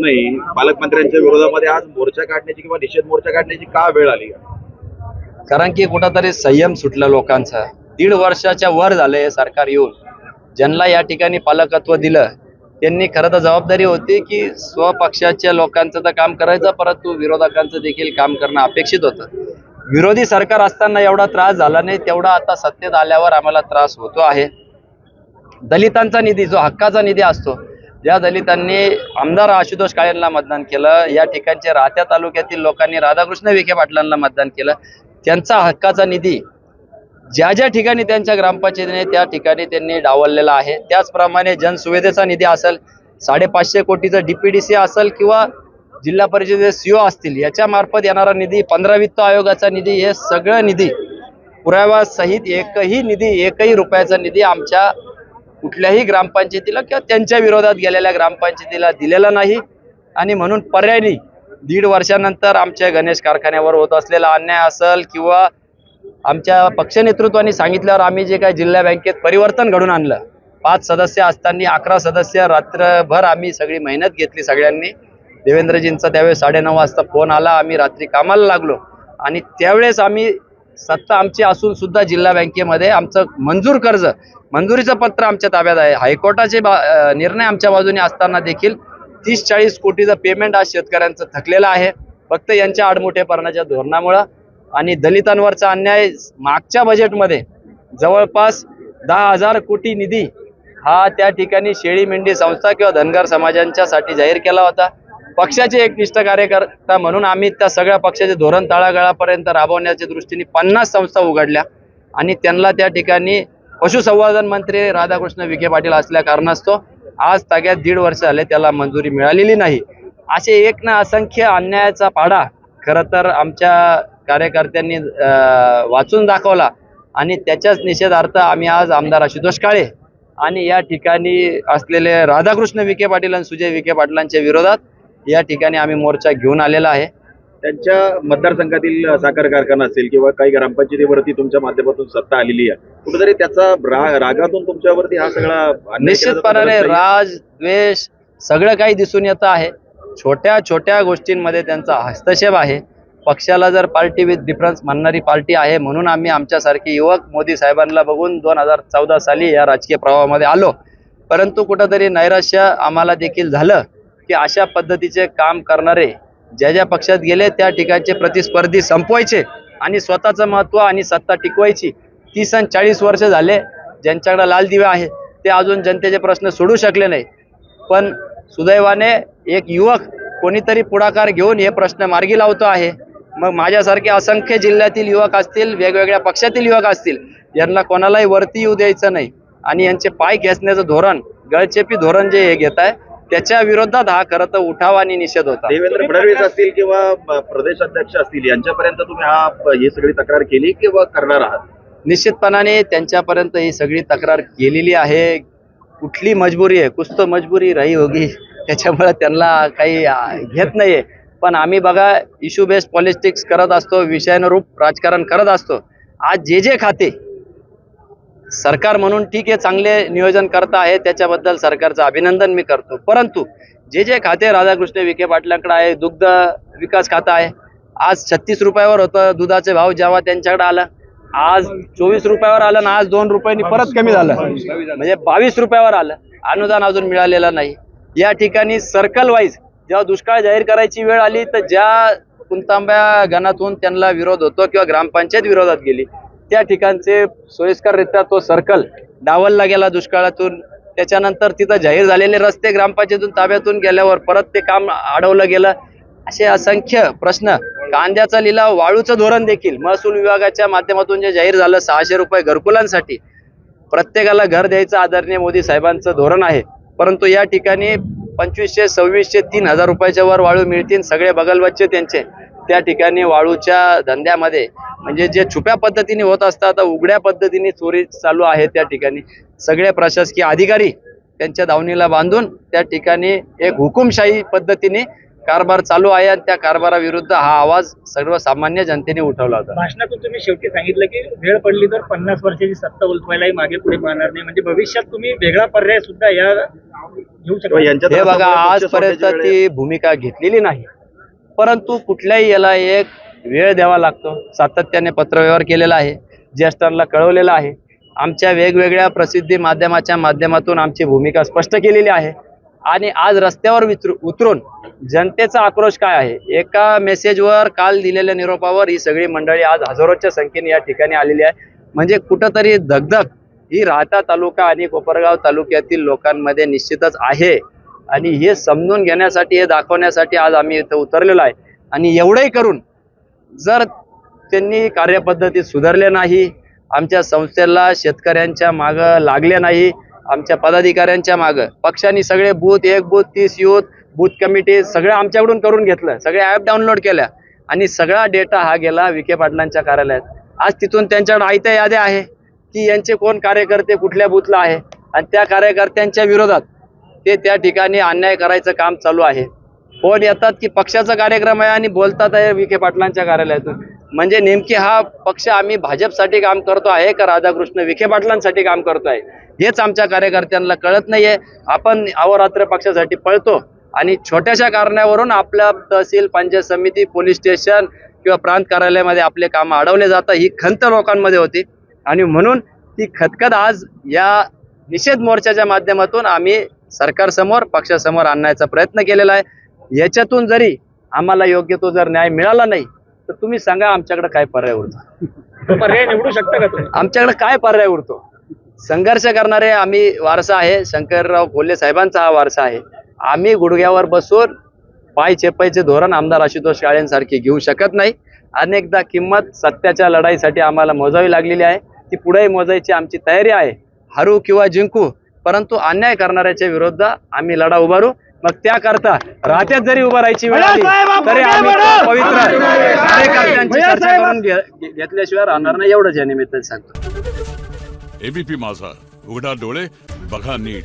नाही. पालकमंत्र्यांच्या विरोधामध्ये आज मोर्चा काढण्याची किंवा निषेध मोर्चा काढण्याची का वेळ आली? कारण की कुठंतरी संयम सुटला लोकांचा. दीड वर्षाच्या वर झालंय हे सरकार येऊन. ज्यांना या ठिकाणी पालकत्व दिलं त्यांनी खरं तर जबाबदारी होती की स्वपक्षाच्या लोकांचं तर काम करायचं परंतु विरोधकांचं देखील काम करणं अपेक्षित होतं. विरोधी सरकार असताना एवढा त्रास झाला नाही तेवढा आता सत्तेत आल्यावर आम्हाला त्रास होतो आहे. दलितांचा निधी जो हक्काचा निधी असतो ज्या दलितांनी आमदार आशुतोष काळेंना मतदान केलं या ठिकाणच्या राहत्या तालुक्यातील लोकांनी राधाकृष्ण विखे पाटलांना मतदान केलं त्यांचा हक्काचा निधी ज्या ज्या ठिकाणी त्यांच्या ग्रामपंचायतीने त्या ठिकाणी त्यांनी डावललेला आहे त्याचप्रमाणे जनसुविधेचा निधी असेल साडेपाचशे कोटीचा डीपीडीसी असेल किंवा जिल्हा परिषदेचे सीओ असतील याच्या मार्फत येणारा निधी पंधरा वित्त आयोगाचा निधी हे सगळं निधी पुराव्यासहित एकही निधी एकही रुपयाचा निधी आमच्या कुठल्याही ग्रामपंचायतीला किंवा त्यांच्या विरोधात गेलेल्या ग्रामपंचायतीला दिलेला नाही. आणि म्हणून पर्यायी दीड वर्षानंतर आमच्या गणेश कारखान्यावर होत असलेला अन्याय असेल किंवा आमच्या पक्ष नेतृत्वाने सांगितल्यावर आम्ही जे काही जिल्हा बँकेत परिवर्तन घडून आणलं. पाच सदस्य असताना अकरा सदस्य रात्रभर आम्ही सगळी मेहनत घेतली सगळ्यांनी. देवेंद्रजींचा त्यावेळेस साडेनऊ वाजता फोन आला. आम्ही रात्री कामाला लागलो. आणि त्यावेळेस आम्ही सत्ता आमची असून सुद्धा जिल्हा बँकेमध्ये आमचं मंजूर कर्ज मंजुरीचं पत्र आमच्या ताब्यात आहे. हायकोर्टाचे निर्णय आमच्या बाजूने असताना देखील तीस चाळीस कोटीचं पेमेंट आज शेतकऱ्यांचं थकलेलं आहे. फक्त यांच्या आडमोठेपणाच्या धोरणामुळं आणि दलितांवरचा अन्याय मागच्या बजेटमध्ये जवळपास दहा हजार कोटी निधी हा त्या ठिकाणी शेळी मेंढी संस्था किंवा धनगर समाजांच्यासाठी जाहीर केला होता. पक्षाचे एक निष्ठ कार्यकर्ता म्हणून आम्ही त्या सगळ्या पक्षाचे धोरण तळागाळापर्यंत राबवण्याच्या दृष्टीने पन्नास संस्था उघडल्या. आणि त्यांना त्या ठिकाणी पशुसंवर्धन मंत्री राधाकृष्ण विखे पाटील असल्या कारणास्तव आज ताग्यात दीड वर्ष झाले त्याला मंजुरी मिळालेली नाही. असे एक ना असंख्य अन्यायाचा पाडा खरं तर आमच्या कार्यकर्त्यांनी अं, वाचून दाखवला. आणि त्याच्याच निषेधार्थ आम्ही आज आमदार आशुतोष काळे आणि या ठिकाणी असलेले राधाकृष्ण विखे पाटील आणि सुजय विखे पाटलांच्या विरोधात या ठिकाणी आम्ही मोर्चा घेऊन आलेला आहे. त्यांच्या मतदारसंघातील साखर कारखाना असेल किंवा काही ग्रामपंचायतीवरती तुमच्या माध्यमातून सत्ता आलेली आहे कुठेतरी त्याचा रा- रागातून तुमच्यावरती हा सगळा निश्चितपणाने राज द्वेष सगळं काही दिसून येतं आहे. छोट्या छोट्या गोष्टींमध्ये त्यांचा हस्तक्षेप आहे. पक्षाला जर पार्टी विथ डिफरन्स म्हणणारी पार्टी आहे म्हणून आम्ही आमच्यासारखे युवक मोदी साहेबांना बघून दोन हजार चौदा साली या राजकीय प्रवाहामध्ये आलो. परंतु कुठंतरी नैराश्य आम्हाला देखील झालं. की अशा पद्धतीचे काम करणारे ज्या ज्या पक्षात गेले त्या ठिकाणचे प्रतिस्पर्धी संपवायचे आणि स्वतःचं महत्त्व आणि सत्ता टिकवायची. तीस आणि चाळीस वर्ष झाले ज्यांच्याकडे लाल दिवे आहे ते अजून जनतेचे प्रश्न सोडू शकले नाही. पण सुदैवाने एक युवक कोणीतरी पुढाकार घेऊन हे प्रश्न मार्गी लावतो आहे. मग माझ्यासारखे असंख्य जिल्ह्यातील युवक असतील वेगवेगळ्या पक्षातील युवक असतील यांना कोणालाही वरती येऊ द्यायचं नाही. आणि यांचे पाय खेचण्याचं धोरण गळचेपी धोरण जे हे घेत आहे त्याच्या विरोधात हा खरं तर उठाव आणि निषेध होता. देवेंद्र फडणवीस असतील किंवा प्रदेश अध्यक्ष असतील यांच्यापर्यंत तुम्ही हा ही सगळी तक्रार केली किंवा करणार आहात? निश्चितपणाने त्यांच्यापर्यंत ही सगळी तक्रार केलेली आहे. कुठली मजबुरी आहे? कुछ तो मजबुरी राही होगी. त्याच्यामुळे त्यांना काही घेत नाहीये. पण आम्ही बघा इश्यू बेस्ड पॉलिटिक्स करत असतो विषयानुरूप राजकारण करत असतो. आज जे जे खाते सरकार म्हणून ठीक आहे चांगले नियोजन करता आहे त्याच्याबद्दल सरकारचं अभिनंदन मी करतो. परंतु जे जे खाते राधाकृष्ण विखे पाटलांकडे आहे दुग्ध विकास खातं आहे आज छत्तीस रुपयावर होतं दुधाचे भाव जेव्हा त्यांच्याकडे आलं आज चोवीस रुपयावर आलं ना आज दोन रुपयांनी परत कमी झालं. म्हणजे बावीस रुपयावर आलं. अनुदान अजून मिळालेलं नाही. या ठिकाणी सर्कल वाईज जेव्हा दुष्काळ जाहीर करायची वेळ आली तर ज्या कुंतांब्या गणातून त्यांना विरोध होतो किंवा ग्रामपंचायत विरोधात गेली त्या ठिकाणचे सोयीस्कररित्या तो सर्कल डावलला गेला दुष्काळातून. त्याच्यानंतर तिथं जाहीर झालेले रस्ते ग्रामपंचायतून ताब्यातून गेल्यावर परत ते काम अडवलं गेलं. असे असंख्य प्रश्न. कांद्याचा लिलाव वाळूचं धोरण देखील. महसूल विभागाच्या माध्यमातून जे जाहीर झालं सहाशे रुपये घरकुलांसाठी. प्रत्येकाला घर द्यायचं आदरणीय मोदी साहेबांचं धोरण आहे. परंतु या ठिकाणी पंचवीसशे सव्वीसशे तीन हजार रुपयाच्या वर वाळू मिळतील सगळे बगलबच्चे त्यांचे. त्या ठिकाणी वाळूच्या धंद्यामध्ये म्हणजे जे छुप्या पद्धतीने होत असतात आता उघड्या पद्धतीने चोरी चालू आहे त्या ठिकाणी. सगळे प्रशासकीय अधिकारी त्यांच्या दावणीला बांधून त्या ठिकाणी एक हुकुमशाही पद्धतीने कारभार चालू आहे आणि त्या कारभाराविरुद्ध हा आवाज सर्वसामान्य जनतेने उठवला होता. भाषणातून तुम्ही शेवटी सांगितलं की वेळ पडली तर पन्नास वर्षाची सत्ता उलटवायलाही मागे पुढे पाहणार नाही. म्हणजे भविष्यात तुम्ही वेगळा पर्याय सुद्धा या घेऊ शकता. हे असं बघा आजपर्यंत. ती भूमिका घेतलेली नाही. परंतु कुठल्याही याला एक वेळ द्यावा लागतो. सातत्याने पत्रव्यवहार केलेला आहे. ज्येष्ठांना कळवलेलं आहे. आमच्या वेगवेगळ्या प्रसिद्धी माध्यमाच्या माध्यमातून आमची भूमिका स्पष्ट केलेली आहे. आणि आज रस्त्यावर विचरू उतरून जनतेचा आक्रोश काय आहे? एका मेसेजवर काल दिलेल्या निरोपावर ही सगळी मंडळी आज हजारोच्या संख्येने या ठिकाणी आलेली आहे. म्हणजे कुठंतरी धगधग ही राहता तालुका आणि कोपरगाव तालुक्यातील लोकांमध्ये निश्चितच आहे. आणि हे समजून घेण्यासाठी हे दाखवण्यासाठी आज आम्ही इथं उतरलेलो आहे. आणि एवढंही करून जर त्यांनी कार्यपद्धती सुधारल्या नाही आमच्या संस्थेला शेतकऱ्यांच्या मागं लागले नाही आमच्या पदाधिकाऱ्यांच्या मागं पक्षांनी सगळे बूथ एक बूथ तीस युथ बूथ कमिटी सगळं आमच्याकडून करून घेतलं सगळे ॲप डाउनलोड केल्या आणि सगळा डेटा हा गेला विखे पाटलांच्या कार्यालयात. आज तिथून त्यांच्याकडे आयत्या याद्या आहे की यांचे कोण कार्यकर्ते कुठल्या बूथला आहे आणि त्या कार्यकर्त्यांच्या विरोधात ते त्या ठिकाणी अन्याय करायचं काम चालू आहे. फोन येतात की पक्षाचा कार्यक्रम आहे आणि बोलतात आहे विखे पाटलांच्या कार्यालयातून. म्हणजे नेमकी हा पक्ष आम्ही भाजपसाठी काम करतो आहे का राधाकृष्ण विखे पाटलांसाठी काम करतो आहे? हेच आमच्या कार्यकर्त्यांना कळत नाहीये. आपण अहोरात्र पक्षासाठी पळतो आणि छोट्याशा कारणावरून आपल्या तहसील पंचायत समिती पोलीस स्टेशन किंवा प्रांत कार्यालयामध्ये आपले कामं अडवले जातात. ही खंत लोकांमध्ये होती. आणि म्हणून ती खतखत आज या निषेध मोर्चाच्या माध्यमातून आम्ही सरकारसमोर पक्षासमोर आणण्याचा प्रयत्न केलेला आहे. याच्यातून जरी आम्हाला योग्य तो जर न्याय मिळाला नाही तर तुम्ही सांगा आमच्याकडे काय पर्याय उरतो. पर्याय निवडू शकता का आमच्याकडे काय पर्याय उरतो? संघर्ष करणारे आम्ही वारसा आहे. शंकरराव कोल्हे साहेबांचा हा वारसा आहे. आम्ही गुडघ्यावर बसून पाय चेपायचे धोरण आमदार आशुतोष काळेंसारखे घेऊ शकत नाही. अनेकदा किंमत सत्याच्या लढाईसाठी आम्हाला मोजावी लागलेली आहे. ती पुढे मोजायची आमची तयारी आहे. हरू किंवा जिंकू परंतु अन्याय करणाऱ्याच्या विरुद्ध आम्ही लढा उभारू. मग त्याकरता राहत्यात जरी उभं राहायची वेळ आली तरी आम्ही पवित्र कार्यकर्त्यांची चर्चा करून घे- घेतल्याशिवाय राहणार नाही एवढंच या निमित्ताने सांगतो. एबीपी माझा उघडा डोळे बघा नीट.